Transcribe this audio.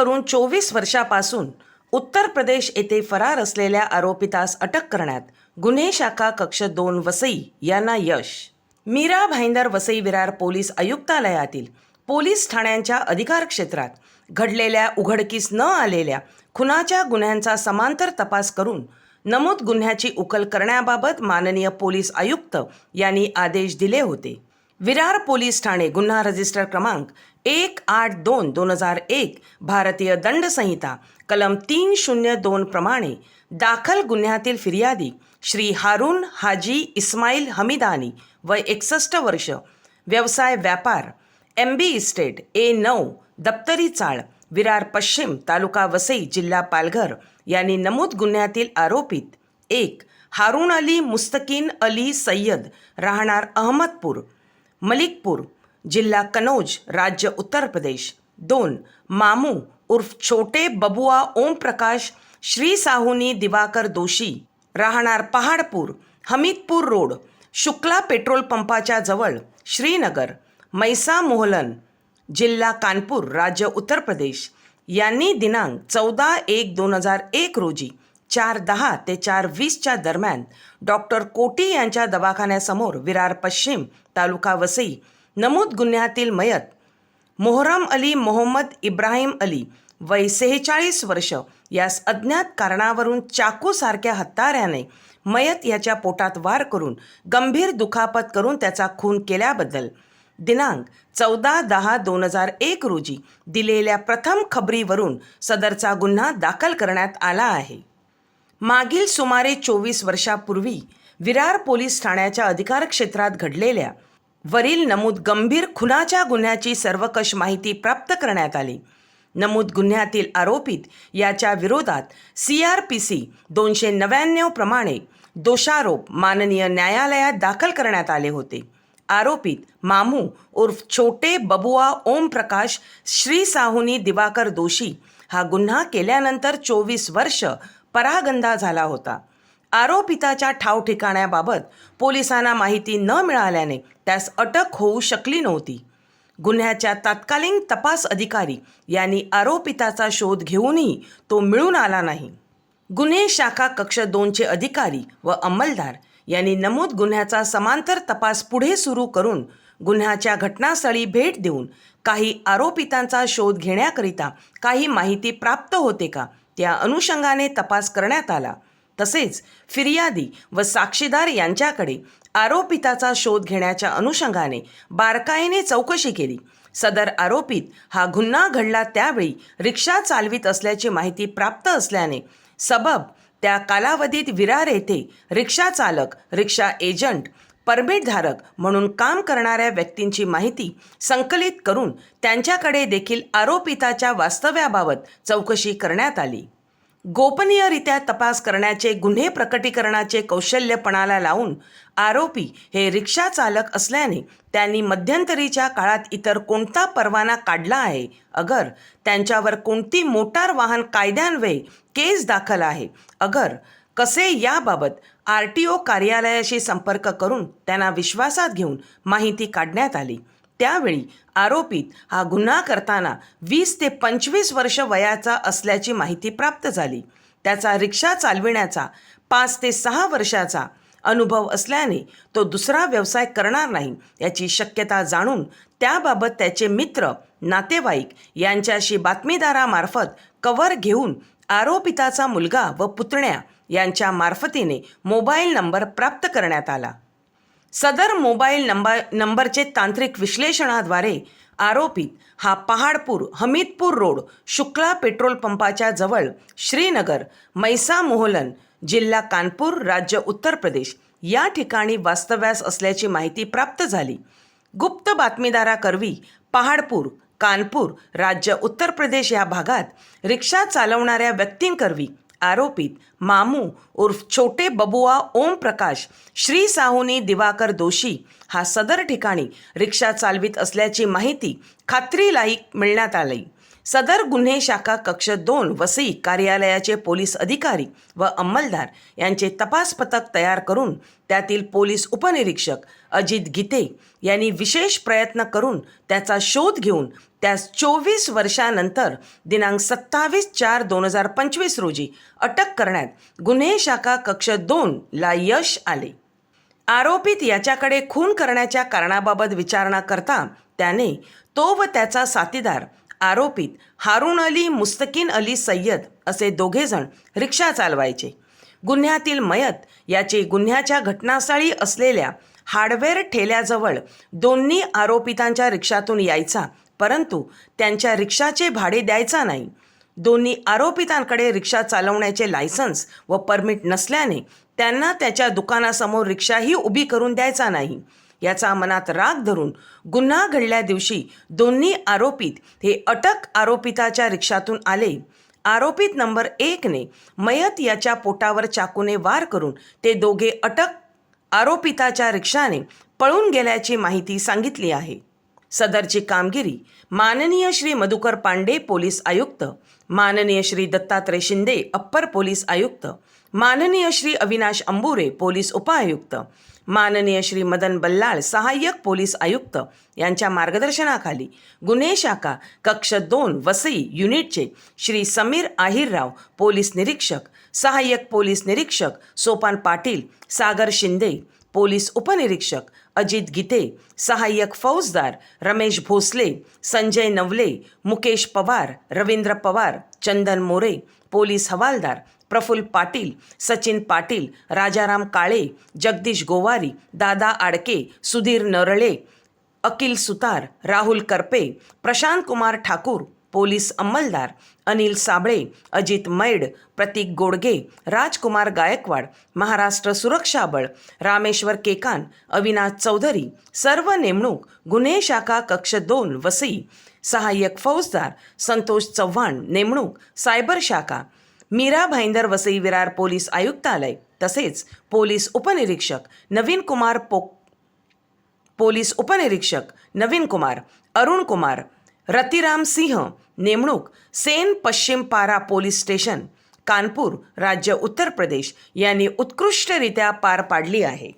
करून चोवीस वर्षापासून उत्तर प्रदेश येथे फरार असलेल्या आरोपितास अटक करण्यात गुन्हे शाखा कक्ष दोन वसई यांना यश. मीरा भाईंदर वसई विरार पोलीस आयुक्तालयातील पोलीस ठाण्यांच्या अधिकार क्षेत्रात घडलेल्या उघडकीस न आलेल्या खुनाच्या गुन्ह्यांचा समांतर तपास करून नमूद गुन्ह्याची उकल करण्याबाबत माननीय पोलीस आयुक्त यांनी आदेश दिले होते. विरार पोलीस ठाणे गुन्हा रजिस्टर क्रमांक एक आठ दोन दोन हजार एक भारतीय दंड संहिता कलम तीन शून्य दोन प्रमाणे दाखल गुन्ह्यातील फिर्यादी श्री हारून हाजी इस्माईल हमीदानी वय एकसष्ट वर्ष व्यवसाय व्यापार एम बी इस्टेट ए नऊ दप्तरी चाळ विरार पश्चिम तालुका वसई जिल्हा पालघर यांनी नमूद गुन्ह्यातील आरोपित एक हारून अली मुस्तकीन अली सय्यद राहणार अहमदपूर मलिकपूर जिल्हा कनौज राज्य उत्तर प्रदेश. दोन मामू उर्फ छोटे बबुआ ओमप्रकाश श्री साहूनी दिवाकर दोशी राहणार पहाडपूर हमीदपूर रोड शुक्ला पेट्रोल पंपाच्या जवळ श्रीनगर. मैसा मोहलन जिल्हा कानपूर राज्य उत्तर प्रदेश. यांनी दिनांक चौदा एक दोन हजार एक रोजी चार दहा ते चार वीसच्या दरम्यान डॉक्टर कोटी यांच्या दवाखान्यासमोर विरार पश्चिम तालुका वसई नमूद गुन्ह्यातील मयत मोहरम अली मोहम्मद इब्राहिम अली वय सेहेचाळीस वर्ष यास अज्ञात कारणावरून चाकूसारख्या हत्याऱ्याने मयत याच्या पोटात वार करून गंभीर दुखापत करून त्याचा खून केल्याबद्दल दिनांक चौदा दहा दोन हजार एक रोजी दिलेल्या प्रथम खबरीवरून सदरचा गुन्हा दाखल करण्यात आला आहे. मागील सुमारे चोवीस वर्षापूर्वी विरार पोलीस ठाण्याच्या अधिकार क्षेत्रात घडलेल्या वरील नमूद गंभीर खुनाच्या गुन्ह्याची सर्वकष माहिती प्राप्त करण्यात आली. नमूद गुन्ह्यातील आरोपित याच्या विरोधात सी आर पी सी दोनशे नव्याण्णव प्रमाणे दोषारोप माननीय न्यायालयात दाखल करण्यात आले होते. आरोपित मामू उर्फ छोटे बबुआ ओमप्रकाश श्री साहुनी दिवाकर दोषी हा गुन्हा केल्यानंतर चोवीस वर्ष परागंदा झाला होता. आरोपिताच्या ठाव ठिकाण्याबाबत पोलिसांना माहिती न मिळाल्याने त्यास अटक होऊ शकली नव्हती. गुन्ह्याच्या तत्कालीन तपास अधिकारी यांनी आरोपिताचा शोध घेऊनही तो मिळून आला नाही. गुन्हे शाखा कक्ष दोनचे अधिकारी व अंमलदार यांनी नमूद गुन्ह्याचा समांतर तपास पुढे सुरू करून गुन्ह्याच्या घटनास्थळी भेट देऊन काही आरोपितांचा शोध घेण्याकरिता काही माहिती प्राप्त होते का त्या अनुषंगाने तपास करण्यात आला. तसेच फिर्यादी व साक्षीदार यांच्याकडे आरोपिताचा शोध घेण्याच्या अनुषंगाने बारकाईने चौकशी केली. सदर आरोपित हा गुन्हा घडला त्यावेळी रिक्षा चालवित असल्याची माहिती प्राप्त असल्याने सबब त्या कालावधीत विरार येथे रिक्षा चालक रिक्षा एजंट परमिटधारक म्हणून काम करणाऱ्या व्यक्तींची माहिती संकलित करून त्यांच्याकडे देखील आरोपिताच्या वास्तव्याबाबत चौकशी करण्यात आली. गोपनीयरित्या तपास करण्याचे गुन्हे प्रकटीकरणाचे कौशल्यपणाला लावून आरोपी हे रिक्षा चालक असल्याने त्यांनी मध्यंतरीच्या काळात इतर कोणता परवाना काढला आहे? अगर त्यांच्यावर कोणती मोटार वाहन कायद्यान्वये केस दाखल आहे? अगर कसे याबाबत आर टी ओ कार्यालयाशी संपर्क करून त्यांना विश्वासात घेऊन माहिती काढण्यात आली. त्यावेळी आरोपित हा गुन्हा करताना वीस ते पंचवीस वर्ष वयाचा असल्याची माहिती प्राप्त झाली. त्याचा रिक्षा चालविण्याचा पाच ते सहा वर्षाचा अनुभव असल्याने तो दुसरा व्यवसाय करणार नाही याची शक्यता जाणून त्याबाबत त्याचे मित्र नातेवाईक यांच्याशी बातमीदारामार्फत कवर घेऊन आरोपिताचा मुलगा व पुतण्या यांच्या मार्फतीने मोबाईल नंबर प्राप्त करण्यात आला. सदर मोबाईल नंबर नंबरचे तांत्रिक विश्लेषणाद्वारे आरोपित हा पहाडपूर हमीदपूर रोड शुक्ला पेट्रोल पंपाच्या जवळ श्रीनगर मैसा मोहलन जिल्हा कानपूर राज्य उत्तर प्रदेश या ठिकाणी वास्तव्यास असल्याची माहिती प्राप्त झाली. गुप्त बातमीदाराकरवी पहाडपूर कानपूर राज्य उत्तर प्रदेश या भागात रिक्षा चालवणाऱ्या व्यक्तींकरवी आरोपित मामू उर्फ छोटे बबुआ ओम प्रकाश श्री साहूनी दिवाकर दोशी हा सदर ठिकाणी रिक्षा चालवित असल्याची माहिती खात्रीलाही मिळण्यात आली. सदर गुन्हे शाखा कक्ष दोन वसई कार्यालयाचे पोलीस अधिकारी व अंमलदार यांचे तपास पथक तयार करून त्यातील पोलीस उपनिरीक्षक अजित गीते यांनी विशेष प्रयत्न करून त्याचा शोध घेऊन त्यास चोवीस वर्षानंतर दिनांक सत्तावीस चार दोन हजार पंचवीस रोजी अटक करण्यात गुन्हे शाखा कक्ष दोनला यश आले. आरोपित याच्याकडे खून करण्याच्या कारणाबाबत विचारणा करता त्याने तो व त्याचा साथीदार आरोपित हारून अली मुस्तकीन अली सय्यद असे दोघेजण रिक्षा चालवायचे. गुन्ह्यातील मयत याची गुन्ह्याच्या घटनास्थळी असलेल्या हार्डवेअर ठेल्याजवळ दोन्ही आरोपितांच्या रिक्षातून यायचा परंतु त्यांच्या रिक्षाचे भाडे द्यायचा नाही. दोन्ही आरोपितांकडे रिक्षा चालवण्याचे लायसन्स व परमिट नसल्याने त्यांना त्याच्या दुकानासमोर रिक्षाही उभी करून द्यायचा नाही. याचा मनात राग धरून गुन्हा घडल्या दिवशी दोन्ही आरोपित हे अटक आरोपिताच्या रिक्षातून आले. आरोपित नंबर एकने मयत याच्या पोटावर चाकूने वार करून ते दोघे अटक आरोपिताच्या रिक्षाने पळून गेल्याची माहिती सांगितली आहे. सदरची कामगिरी माननीय श्री मधुकर पांडे पोलीस आयुक्त माननीय श्री दत्तात्रय शिंदे अप्पर पोलीस आयुक्त माननीय श्री अविनाश अंबुरे पोलीस उपआयुक्त माननीय श्री मदन बल्लाळ सहाय्यक पोलीस आयुक्त यांच्या मार्गदर्शनाखाली गुन्हे शाखा कक्ष दोन वसई युनिटचे श्री समीर आहिरराव पोलीस निरीक्षक सहाय्यक पोलीस निरीक्षक सोपान पाटील सागर शिंदे पोलीस उपनिरीक्षक अजित गीते सहाय्यक फौजदार रमेश भोसले संजय नवले मुकेश पवार रवींद्र पवार चंदन मोरे पोलीस हवालदार प्रफुल्ल पाटील सचिन पाटील राजाराम काळे जगदीश गोवारी दादा आडके सुधीर नरळे अकिल सुतार राहुल करपे प्रशांत कुमार ठाकूर पोलीस अंमलदार अनिल साबळे अजित मैड प्रतीक गोडगे राजकुमार गायकवाड महाराष्ट्र सुरक्षा बळ रामेश्वर केकान अविनाश चौधरी सर्व नेमणूक गुन्हे शाखा कक्ष दोन वसई सहाय्यक फौजदार संतोष चव्हाण नेमणूक सायबर शाखा मीरा भाईंदर वसई विरार पोलीस आयुक्तालय. तसेच पोलीस उपनिरीक्षक नवीन कुमार पोक पोलीस उपनिरीक्षक नवीन कुमार अरुण कुमार रतिराम सिंह नेमणूक सेन पश्चिम पारा पोलीस स्टेशन कानपूर राज्य उत्तर प्रदेश यांनी उत्कृष्टरित्या पार पाडली आहे.